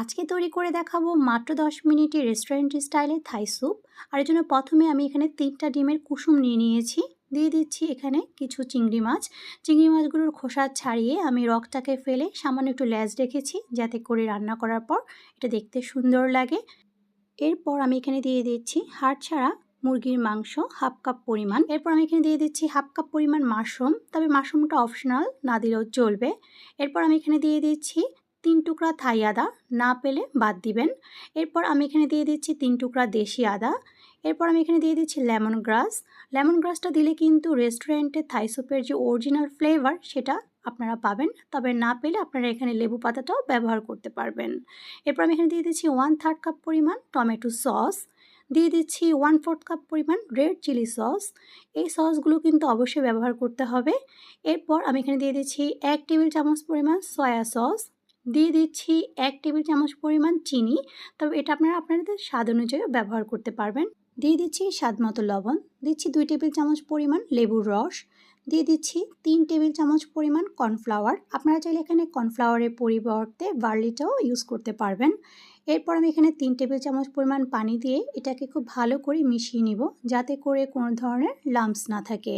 আজকে তৈরি করে দেখাবো মাত্র দশ মিনিটে রেস্টুরেন্ট স্টাইলে থাই স্যুপ। আর এর জন্য প্রথমে আমি এখানে তিনটা ডিমের কুসুম নিয়ে নিয়েছি। দিয়ে দিচ্ছি এখানে কিছু চিংড়ি মাছ। চিংড়ি মাছগুলোর খোসা ছাড়িয়ে আমি রকটাকে ফেলে সামান্য একটু ল্যাজ রেখেছি যাতে করে রান্না করার পর এটা দেখতে সুন্দর লাগে। এরপর আমি এখানে দিয়ে দিচ্ছি হাড় ছাড়া মুরগির মাংস হাফ কাপ পরিমাণ। এরপর আমি এখানে দিয়ে দিচ্ছি হাফ কাপ পরিমাণ মাশরুম। তবে মাশরুমটা অপশনাল না দিলেও চলবে। এরপর আমি এখানে দিয়ে দিচ্ছি তিন টুকরা থাই আদা না পেলে বাদ দিবেন। এরপর আমি এখানে দিয়ে দিচ্ছি তিন টুকরা দেশি আদা। এরপর আমি এখানে দিয়ে দিচ্ছি লেমন গ্রাস। লেমন গ্রাসটা দিলে কিন্তু রেস্টুরেন্টে থাই স্যুপের যে অরিজিনাল ফ্লেভার সেটা আপনারা পাবেন। তবে না পেলে আপনারা এখানে লেবু পাতাটাও ব্যবহার করতে পারবেন। এরপর আমি এখানে দিয়ে দিচ্ছি ওয়ান থার্ড কাপ পরিমাণ টমেটো সস। দিয়ে দিচ্ছি ওয়ান ফোর্থ কাপ পরিমাণ রেড চিলি সস এই সসগুলো কিন্তু অবশ্যই ব্যবহার করতে হবে। এরপর আমি এখানে দিয়ে দিচ্ছি এক টেবিল চামচ পরিমাণ সয়া সস দিয়ে দিচ্ছি এক টেবিল চামচ পরিমাণ চিনি। তবে এটা আপনারা আপনাদের স্বাদ অনুযায়ী ব্যবহার করতে পারবেন। দিয়ে দিচ্ছি স্বাদ মতো লবণ। দিচ্ছি দুই টেবিল চামচ পরিমাণ লেবুর রস। দিয়ে দিচ্ছি তিন টেবিল চামচ পরিমাণ কর্নফ্লাওয়ার। আপনারা চাইলে এখানে কর্নফ্লাওয়ারের পরিবর্তে বার্লিটাও ইউজ করতে পারবেন। এরপর আমি এখানে তিন টেবিল চামচ পরিমাণ পানি দিয়ে এটাকে খুব ভালো করে মিশিয়ে নিব। যাতে করে কোনো ধরনের লাম্পস না থাকে।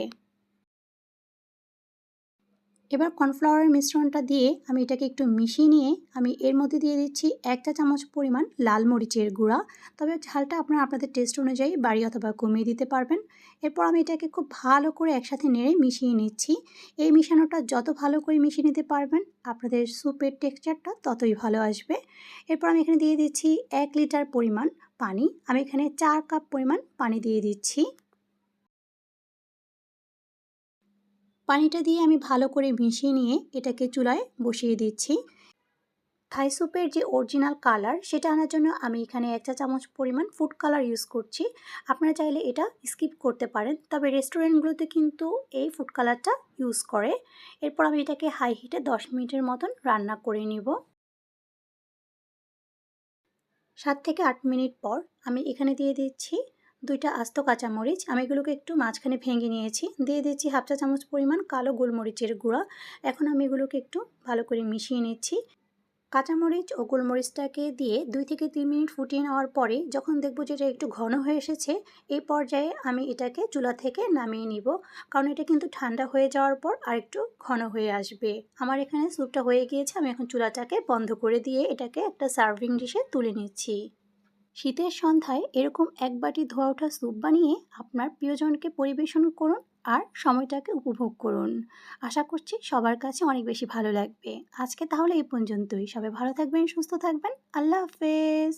এবার কর্নফ্লাওয়ারের মিশ্রণটা দিয়ে আমি এটাকে একটু মিশিয়ে নিয়ে আমি এর মধ্যে দিয়ে দিচ্ছি একটা চামচ পরিমাণ লাল মরিচের গুঁড়া। তবে ঝালটা আপনারা আপনাদের টেস্ট অনুযায়ী বাড়ি অথবা কমিয়ে দিতে পারবেন। এরপর আমি এটাকে খুব ভালো করে একসাথে নেড়ে মিশিয়ে নিচ্ছি। এই মিশানোটা যত ভালো করে মিশিয়ে নিতে পারবেন, আপনাদের স্যুপের টেক্সচারটা ততই ভালো আসবে। এরপর আমি এখানে দিয়ে দিচ্ছি এক লিটার পরিমাণ পানি। আমি এখানে চার কাপ পরিমাণ পানি দিয়ে দিচ্ছি। পানিটা দিয়ে আমি ভালো করে মিশিয়ে নিয়ে এটাকে চুলায় বসিয়ে দিচ্ছি। থাই স্যুপের যে অরিজিনাল কালার, সেটা আনার জন্য আমি এখানে এক চা চামচ পরিমাণ ফুড কালার ইউজ করছি। আপনারা চাইলে এটা স্কিপ করতে পারেন, তবে রেস্টুরেন্টগুলোতে কিন্তু এই ফুড কালারটা ইউজ করে। এরপর আমি এটাকে হাই হিটে দশ মিনিটের মতন রান্না করে নিব। সাত থেকে আট মিনিট পর আমি এখানে দিয়ে দিচ্ছি দুইটা আস্ত কাঁচামরিচ, আমি এগুলোকে একটু মাঝখানে ভেঙে নিয়েছি। দিয়ে দিচ্ছি হাফ চা চামচ পরিমাণ কালো গোলমরিচের গুঁড়া। এখন আমি এগুলোকে একটু ভালো করে মিশিয়ে নিচ্ছি। কাঁচামরিচ ও গোলমরিচটাকে দিয়ে দুই থেকে তিন মিনিট ফুটিয়ে নেওয়ার পরে যখন দেখব যে এটা একটু ঘন হয়ে এসেছে, এই পর্যায়ে আমি এটাকে চুলা থেকে নামিয়ে নিব। কারণ এটা কিন্তু ঠান্ডা হয়ে যাওয়ার পর আর একটু ঘন হয়ে আসবে। আমার এখানে স্যুপটা হয়ে গিয়েছে, আমি এখন চুলাটাকে বন্ধ করে দিয়ে এটাকে একটা সার্ভিং ডিশে তুলে নিচ্ছি। শীতের সন্ধ্যায় এরকম এক বাটি ধোয়া ওঠা স্যুপ বানিয়ে আপনার প্রিয়জনকে পরিবেশন করুন আর সময়টাকে উপভোগ করুন। আশা করছি সবার কাছে অনেক বেশি ভালো লাগবে। আজকে তাহলে এই পর্যন্তই। সবাই ভালো থাকবেন, সুস্থ থাকবেন। আল্লাহ হাফেজ।